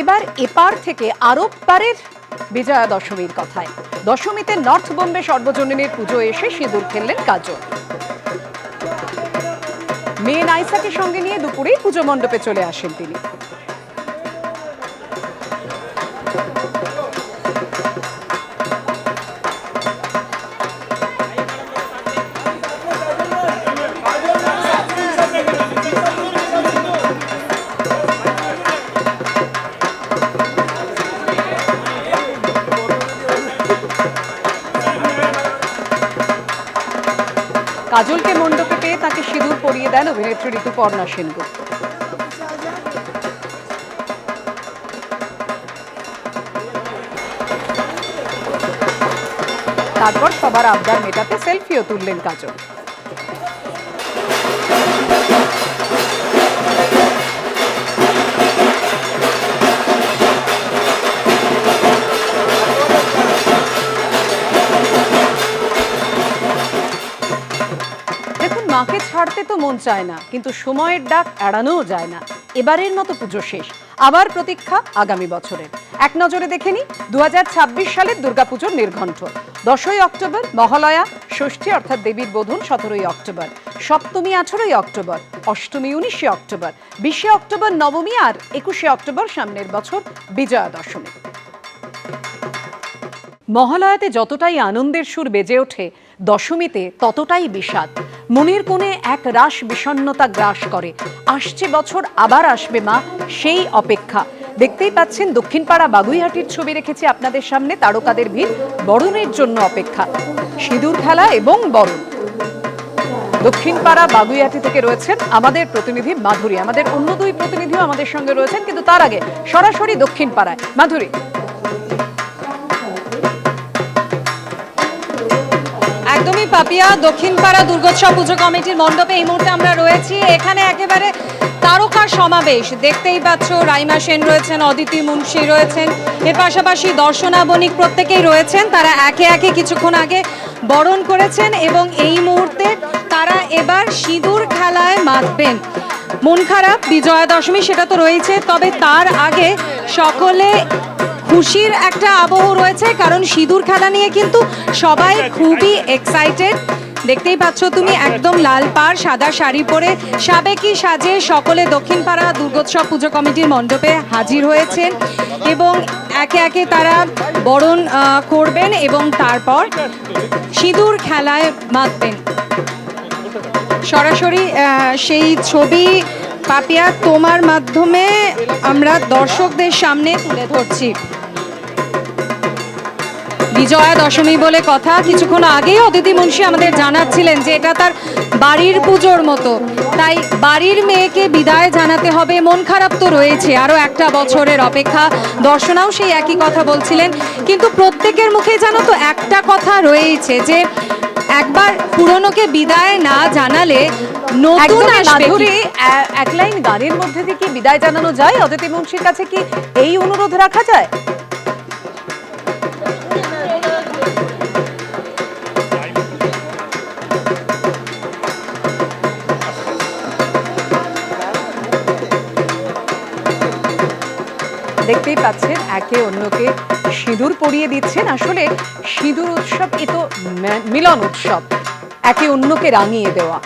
এবার এপার থেকে আরব পারের বিজয়া দশমীর কথায়। দশমীতে নর্থ বোম্বে সর্বজনীনের পুজো এসে সিঁদুর খেললেন কাজল। মেয়ে নাইসাকে সঙ্গে নিয়ে দুপুরেই পুজো মণ্ডপে চলে আসেন তিনি। সিঁদুর দেন অভিনেত্রী ঋতুপর্ণা সেনগুপ্ত। তারপর সবার আবদার মেটাতে সেলফিও তুললেন কাজল। মাকে ছাড়তে তো মন চায় না, কিন্তু সময়ের ডাক এড়ানোও যায় না। এবারের মতো পুজো শেষ, আবার প্রতীক্ষা আগামী বছরের এক নজরে দেখে নি দু সালের দুর্গাপুজোর নির্ঘণ্ট। দশই অক্টোবর, মহালয়া, ষষ্ঠী অর্থাৎ দেবীর বোধন সতেরোই অক্টোবর, সপ্তমী আঠারোই অক্টোবর, অষ্টমী উনিশে অক্টোবর, বিশে অক্টোবর নবমী আর একুশে অক্টোবর সামনের বছর বিজয়া দশমী মহালয়াতে যতটাই আনন্দের সুর বেজে ওঠে দশমীতে ততটাই বিষাদ। মনের কোণে এক রাস বিষণ্ণতা গ্রাস করে। আসছে বছর, আবার আসবে মা, সেই অপেক্ষা। দেখতেই পাচ্ছেন দক্ষিণপাড়া বাগুইহাটির ছবি রেখেছি আপনাদের সামনে তারকাদের ভিড়, বরণের জন্য অপেক্ষা। সিঁদুর খেলা এবং বরণ। দক্ষিণপাড়া বাগুইহাটি থেকে রয়েছেন আমাদের প্রতিনিধি মাধুরী। আমাদের অন্য দুই প্রতিনিধিও আমাদের সঙ্গে রয়েছেন, কিন্তু তার আগে সরাসরি দক্ষিণপাড়ায়। মাধুরী। একদমই পাপিয়া, দক্ষিণপাড়া দুর্গোৎসব পুজো কমিটির মণ্ডপে এই মুহূর্তে আমরা রয়েছি। এখানে একেবারে তারকা সমাবেশ, দেখতেই পাচ্ছ রাইমা সেন রয়েছেন, অদিতি মুন্সি রয়েছেন। এর পাশাপাশি দর্শনা বণিক প্রত্যেকেই রয়েছেন, তারা একে একে কিছুক্ষণ আগে বরণ করেছেন এবং এই মুহূর্তে তারা এবার সিঁদুর খেলায় মাতবেন। মন খারাপ বিজয়া দশমী সেটা তো রয়েছে, তবে তার আগে সকলে খুশির একটা আবহ রয়েছে, কারণ সিঁদুর খেলা নিয়ে কিন্তু সবাই খুবই এক্সাইটেড দেখতেই পাচ্ছ তুমি একদম লাল পাড়, সাদা শাড়ি পরে সাবেকি সাজে সকলে দক্ষিণপাড়া দুর্গোৎসব পুজো কমিটির মণ্ডপে হাজির হয়েছেন এবং একে একে তারা বরণ করবেন এবং তারপর সিঁদুর খেলায় মাতবেন। সরাসরি সেই ছবি পাপিয়া তোমার মাধ্যমে আমরা দর্শকদের সামনে তুলে ধরছি। বিজয়া দশমী বলে কথা। কিছুক্ষণ আগেই অদিতি মুন্সি আমাদের জানাচ্ছিলেন যে এটা তার বাড়ির পুজোর মতো। তাই বাড়ির মেয়েকে বিদায় জানাতে হবে মন খারাপ তো রয়েছে। আরও একটা বছরের অপেক্ষা। দর্শনাও সেই একই কথা বলছিলেন। কিন্তু প্রত্যেকের মুখে জানো তো একটা কথা রয়েছে যে একবার পুরনোকে বিদায় না জানালে নতুন আসবে এক লাইন গানের মধ্যে দিয়ে কি বিদায় জানানো যায়? অদিতি মুন্সির কাছে কি এই অনুরোধ রাখা যায়? দেখতেই পাচ্ছেন, একে অন্যকে সিঁদুর পরিয়ে দিচ্ছেন। আসলে সিঁদুর উৎসব এ তো মিলন উৎসব, একে অন্যকে রাঙিয়ে দেওয়া।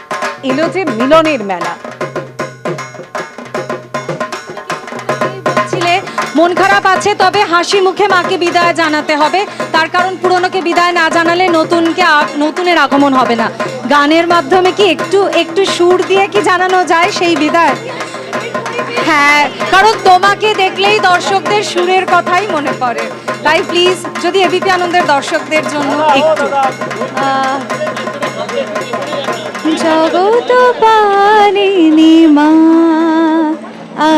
এলো যে মিলনের মেলা। মন খারাপ আছে, তবে হাসি মুখে মাকে বিদায় জানাতে হবে। তার কারণ পুরনোকে বিদায় না জানালে নতুনকে নতুনের আগমন হবে না। গানের মাধ্যমে কি একটু একটু সুর দিয়ে কি জানানো যায় সেই বিদায়? হ্যাঁ কারণ তোমাকে দেখলেই দর্শকদের সুরের কথাই মনে পড়ে। তাই প্লিজ যদি এবিপি আনন্দের দর্শকদের জন্য একটু জগত পালিনী মা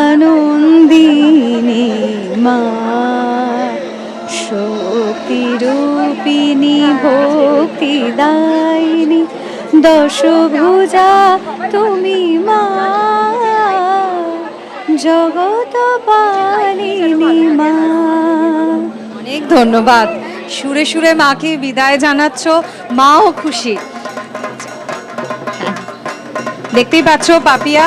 আনন্দিনী মা শক্তি রূপিণী ভক্তি দায়িনী দশভুজা তুমি মা। জগত মা অনেক ধন্যবাদ। সুরে সুরে মাকে বিদায় জানাচ্ছ, মাও খুশি। দেখতেই পাচ্ছ পাপিয়া,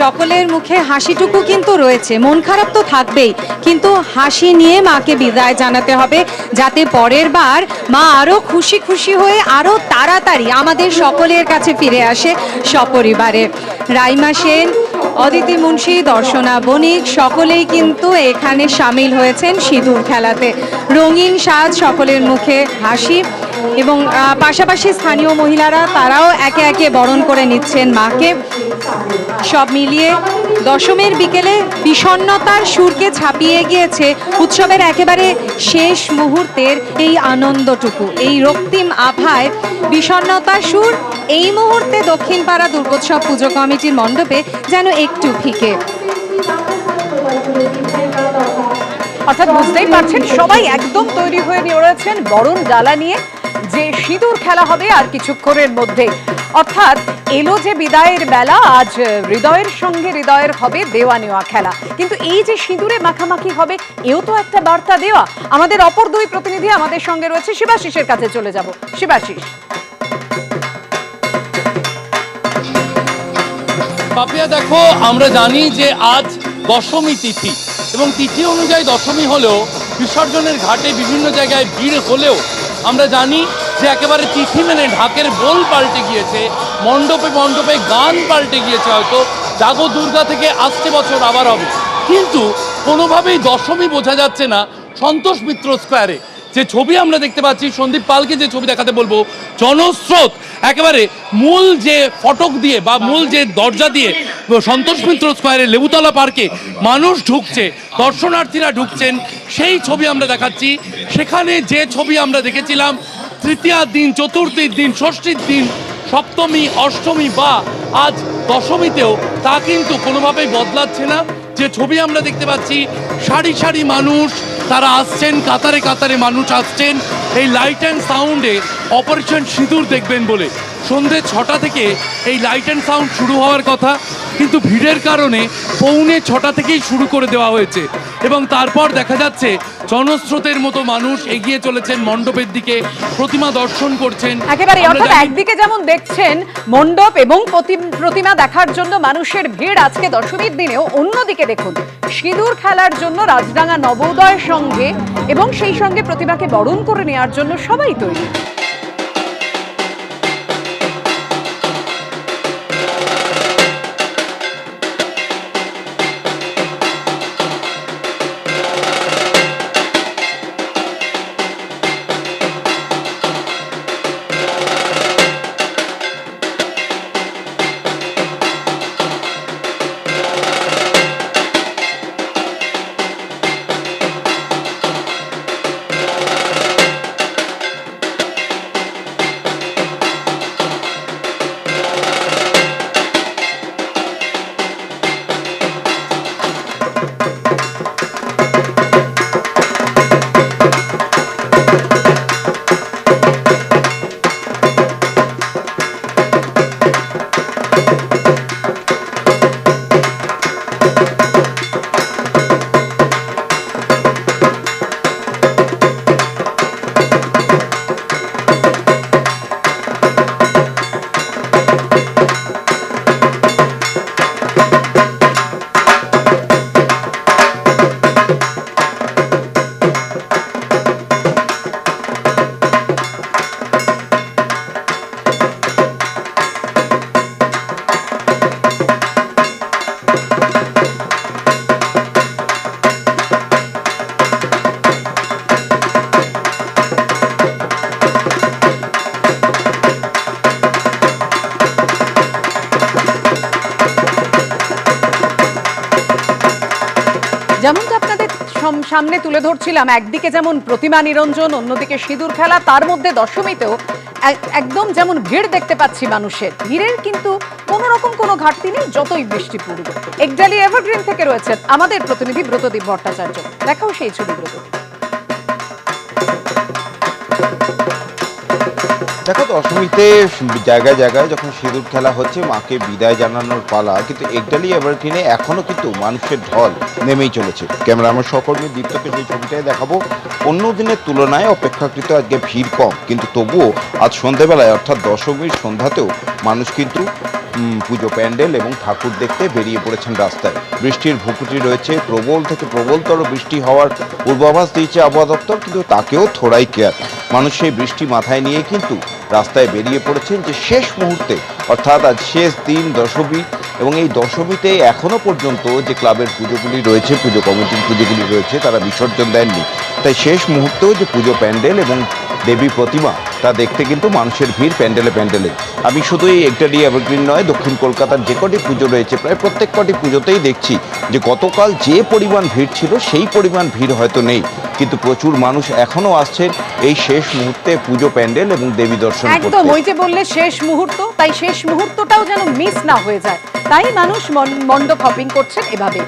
সকলের মুখে হাসিটুকু কিন্তু রয়েছে। মন খারাপ তো থাকবেই, কিন্তু হাসি নিয়ে মাকে বিদায় জানাতে হবে, যাতে পরের বার মা আরও খুশি খুশি হয়ে আরও তাড়াতাড়ি আমাদের সকলের কাছে ফিরে আসে সপরিবারে। রাইমা সেন অদিতি মুন্সি, দর্শনা বণিক, সকলেই কিন্তু এখানে সামিল হয়েছেন সিঁদুর খেলাতে। রঙিন সাজ সকলের মুখে হাসি এবং পাশাপাশি স্থানীয় মহিলারা তারাও একে একে বরণ করে নিচ্ছেন মাকে। সব মিলিয়ে দশমের বিকেলে বিষণ্ণতার সুরকে ছাপিয়ে গিয়েছে উৎসবের একেবারে শেষ মুহূর্তের এই আনন্দটুকু, এই রক্তিম আভায় বিষণ্ণতার সুর এই মুহূর্তে দক্ষিণপাড়া দুর্গোৎসব পুজো কমিটির মণ্ডপে যেন একটু ফিকে। অর্থাৎ বুঝতেই পারছেন, সবাই একদম তৈরি হয়ে নিয়ে রয়েছেন বরণ ডালা নিয়ে যে সিঁদুর খেলা হবে আর কিছুক্ষণের মধ্যে অর্থাৎ এলো যে বিদায়ের বেলা, আজ হৃদয়ের সঙ্গে হৃদয়ের হবে দেওয়া নেওয়া খেলা। কিন্তু এই যে সিঁদুরে মাখামাখি হবে, এও তো একটা বার্তা দেওয়া। আমাদের অপর দুই প্রতিনিধি আমাদের সঙ্গে রয়েছে, শিবাশিসের কাছে চলে যাব। শিবাশিস। পাপিয়া, দেখো, আমরা জানি যে আজ দশমী তিথি এবং তিথি অনুযায়ী দশমী হলেও বিসর্জনের ঘাটে বিভিন্ন জায়গায় ভিড় হলেও আমরা জানি যে একেবারে তিথি মেনে ঢাকের বোল পাল্টে গিয়েছে মণ্ডপে মণ্ডপে গান পাল্টে গিয়েছে হয়তো। জাগো দুর্গা থেকে আসছে বছর আবার হবে। কিন্তু কোনোভাবেই দশমী বোঝা যাচ্ছে না সন্তোষ মিত্র স্কোয়ারে। যে ছবি আমরা দেখতে পাচ্ছি, সন্দীপ পালকে যে ছবি দেখাতে বলব, জনস্রোত। একেবারে মূল যে ফটক দিয়ে বা মূল যে দরজা দিয়ে সন্তোষ মিত্র স্কোয়ারে লেবুতলা পার্কে মানুষ ঢুকছে, দর্শনার্থীরা ঢুকছেন, সেই ছবি আমরা দেখাচ্ছি। সেখানে যে ছবি আমরা দেখেছিলাম, তৃতীয় দিন, চতুর্থীর দিন, ষষ্ঠীর দিন সপ্তমী, অষ্টমী বা আজ দশমীতেও তা কিন্তু কোনোভাবেই বদলাচ্ছে না। যে ছবি আমরা দেখতে পাচ্ছি, সারি সারি মানুষ, তারা আসছেন, কাতারে কাতারে মানুষ আসছেন, এই লাইট অ্যান্ড সাউন্ডে অপারেশন সিঁদুর দেখবেন বলে। সন্ধে ছটা থেকে এই লাইট অ্যান্ড সাউন্ড শুরু হওয়ার কথা, কিন্তু ভিড়ের কারণে পৌনে ছটা থেকেই শুরু করে দেওয়া হয়েছে। এবং তারপর দেখা যাচ্ছে জনস্রোতের মতো মানুষ এগিয়ে চলেছেন মণ্ডপের দিকে প্রতিমা দর্শন করছেন। একেবারে অর্থাৎ একদিকে যেমন দেখছেন মণ্ডপ এবং প্রতি- প্রতিমা দেখার জন্য মানুষের ভিড় আজকে দশমীর দিনেও অন্যদিকে দেখুন সিঁদুর খেলার জন্য রাজডাঙ্গা নবোদয়ের সঙ্গে এবং সেই সঙ্গে প্রতিমাকে বরণ করে নেওয়ার জন্য সবাই তৈরি। সামনে তুলে ধরছিলাম। একদিকে যেমন প্রতিমা নিরঞ্জন, অন্যদিকে সিঁদুর খেলা, তার মধ্যে দশমীতেও একদম যেমন ভিড় দেখতে পাচ্ছি মানুষের। ভিড়ের কিন্তু কোনো রকম কোনো ঘাটতি নেই, যতই বৃষ্টি পড়বে একজালি এভারগ্রিন থেকে রয়েছেন আমাদের প্রতিনিধি ব্রতদীপ ভট্টাচার্য। দেখাও সেই ছবি ব্রতদীপ। দেখো দশমীতে জায়গায় জায়গায় যখন সিঁদুর খেলা হচ্ছে, মাকে বিদায় জানানোর পালা। কিন্তু একডালি এভারগ্রিনে এখনও কিন্তু মানুষের ঢল নেমেই চলেছে। ক্যামেরাম্যান সহকর্মী দীপ্তকে যে ছবিটাই দেখাবো। অন্য দিনের তুলনায় অপেক্ষাকৃত আজকে ভিড় কম। কিন্তু তবুও আজ সন্ধেবেলায়, অর্থাৎ দশমীর সন্ধ্যাতেও মানুষ কিন্তু পুজো প্যান্ডেল এবং ঠাকুর দেখতে বেরিয়ে পড়েছেন রাস্তায়। বৃষ্টির ভুকুটি রয়েছে। প্রবল থেকে প্রবলতর বৃষ্টি হওয়ার পূর্বাভাস দিয়েছে আবহাওয়া দপ্তর, কিন্তু তাকেও থোড়াই কেয়ার। মানুষ সেই বৃষ্টি মাথায় নিয়ে কিন্তু রাস্তায় বেরিয়ে পড়েছেন যে শেষ মুহূর্তে, অর্থাৎ আজ শেষ দিন দশমী, এবং এই দশমীতে এখনও পর্যন্ত যে ক্লাবের পুজোগুলি রয়েছে, পুজো কমিটির পুজোগুলি রয়েছে, তারা বিসর্জন দেননি। তাই শেষ মুহূর্তেও যে পুজো প্যান্ডেল এবং দেবী প্রতিমা, তা দেখতে কিন্তু মানুষের ভিড় প্যান্ডেলে প্যান্ডেলে। আমি শুধু এই একটাডি এভারগ্রিন নয়, দক্ষিণ কলকাতার যে কটি পুজো রয়েছে, প্রায় প্রত্যেক কটি পুজোতেই দেখছি যে গতকাল যে পরিমাণ ভিড় ছিল, সেই পরিমাণ ভিড় হয়তো নেই। কিন্তু প্রচুর মানুষ এখনও আসছেন এই শেষ মুহূর্তে পুজো প্যান্ডেল এবং দেবী দর্শন একদম ওই যে বললে শেষ মুহূর্ত তাই শেষ মুহূর্তটাও যেন মিস না হয়ে যায়। তাই মানুষ মন- মণ্ডপ হপিং করছেন এভাবে